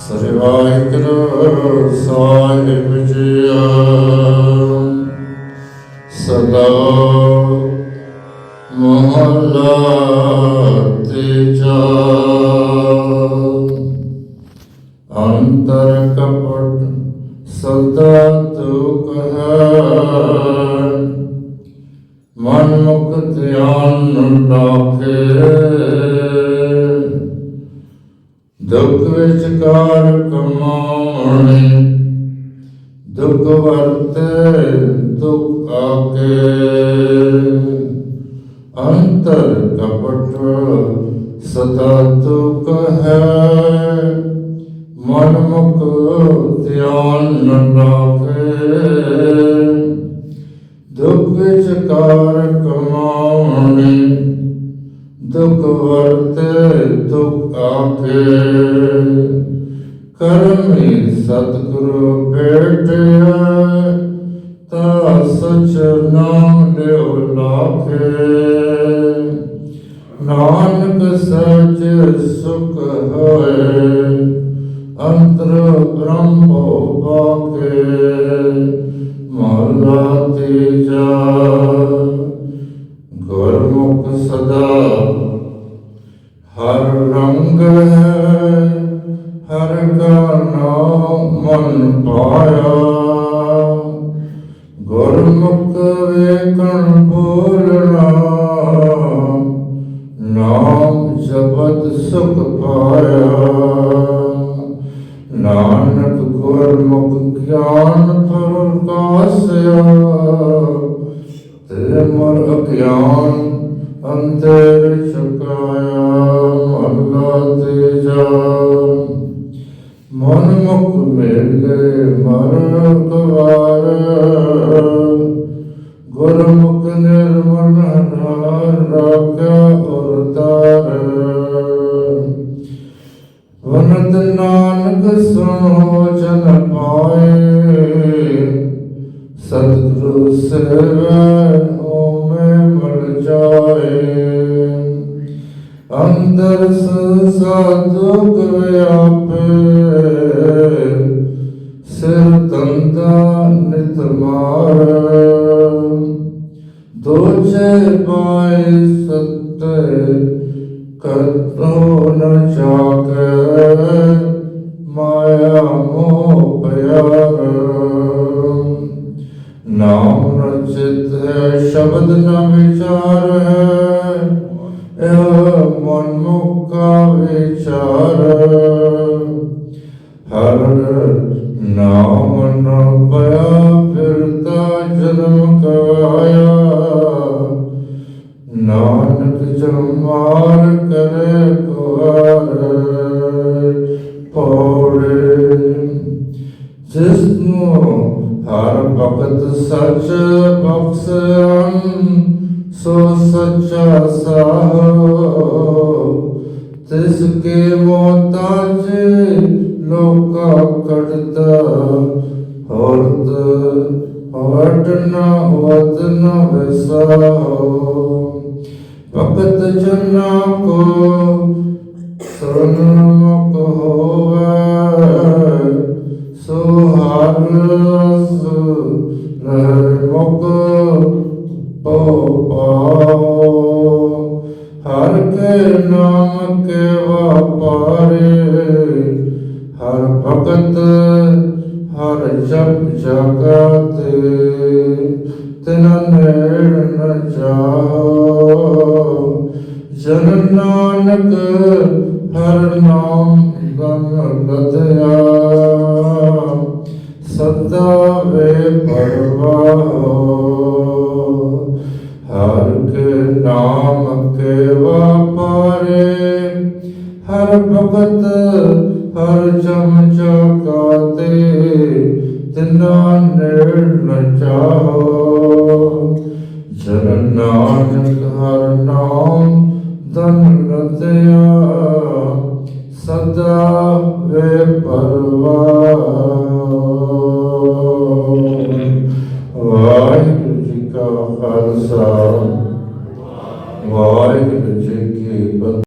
ਸਰਵਾਇਕਰ ਸਾਹਿਬ ਜੀਆ ਸਦਾ ਮਹਲਾ ਤੇਜਾ ਅੰਤਰ ਕਪਟ ਸਦਾ ਤੁਕ ਹੈ ਮਨ ਮੁਖ ਧਿਆਨ ਲਾਖੇ ਦੁੱਖ ਵਿੱਚ ਕਾਰ ਕਮਾਉਣੇ, ਦੁੱਖ ਵਰਤੇ, ਦੁੱਖ ਆਕੇ। ਅੰਤਰ ਕਪਟ ਸਦਾ ਦੁੱਖ ਹੈ ਮਨ ਮੁਖ ਧਿਆਨ ਨ ਲਾਗੇ ਦੁੱਖ ਵਿੱਚ ਕਾਰ ਕਮਾਉਣੇ ਦੁਖ ਵਰਤੇ, ਦੁਖ ਆਕੇ ਕਰਮੀ ਸਤਿਗੁਰੂ ਭੇਟਿਆ, ਤਾ ਸਚ ਨਾਮ ਲਿਓ ਲਾਖੇ। ਨਾਨਕ ਸਚ ਸੁਖ ਹੋਏ, ਅੰਤਰ ਬ੍ਰਹਮ ਬਾਕੇ ਮਹਲਾ ਤੀਜਾ, ਗੁਰਮੁਖ ਸਦਾ ਹਰ ਰੰਗ ਹੈ, ਹਰ ਕਾ ਨਾਮ ਮਨ ਪਾਇਆ। ਗੁਰਮੁਖ ਵੇਖਣ ਬੋਲਣਾ, ਨਾਮ ਜਪਤ ਸੁਖ ਪਾ ਮਨ ਮੁਖ ਮੇਲੇ ਮਰ ਕਵਾਰ ਗੁਰਮੁਖ ਨਿਰਮਲ ਨਾਰ ਰਾਖਿਆ ਔਰ ਤਾਰ ਵਨਤ ਨਾਨਕ ਸੁਣੋ ਜਨ ਪਾਏ। ਸਤਿਗੁਰੂ ਸੇਵੈ ਅੰਦਰ ਸਾਧੂ ਵਿਆਪੇ ਸਿਰ ਤੰਦਾ ਨਿਤ ਮਾਰ। ਦੋਚੇ ਪਾਏ ਫਿਰਤਾ ਜਨਮ ਕਵਾਇਆ ਨਾਨਕ ਜਮਾਰ ਕਰੇ ਕੁਵਾਰ ਪੌੜੇ ਜਿਸ ਨੂੰ ਹਰ ਵਕਤ ਸੱਚ ਬਖਸ਼ਣ ਸੋ ਸੱਚਾ ਸਾਹੋ ਤਿਸ ਕੇ ਮੋਤਾਜ ਲੋਕਾ ਕੜਤਾ ਹਰਤ ਹਟ ਨ ਵਿਸਾਹੋ ਭਗਤ ਜਨਾ ਕੋ ਸਰਨ ਮੁਖ ਹੋਵੇ ਸੋ ਹਰ ਰਸ ਰਹਿ ਮੁਖ ਪਾਓ। ਹਰ ਕੇ ਨਾਮ ਕੇ ਵਾਪਾਰੇ ਹਰ ਭਗਤ ਹਰ ਜਪ ਜਗਤੇ, ਤਿਨ ਨੇੜ ਨ ਜਾਓ ਜਨ ਨਾਨਕ, ਹਰ ਨਾਮ ਗਮ ਲਧਿਆ। ਸਦਾ ਵੇ ਪਰਵਾਹ ਹਰ ਕੇ ਨਾਮ ਕੇ ਵਾਪਾਰੇ ਹਰ ਭਗਤ ਹਰ ਜਮ ਚਕਾਤੇ ਤਿਨਾ ਨੇੜ ਨ ਚਾਹੋ ਜਨ ਨਾਨਕ ਹਰ ਨਾਮ ਧਨ ਰਤਿਆ, ਸਦਾ ਵੇ ਪਰਵਾ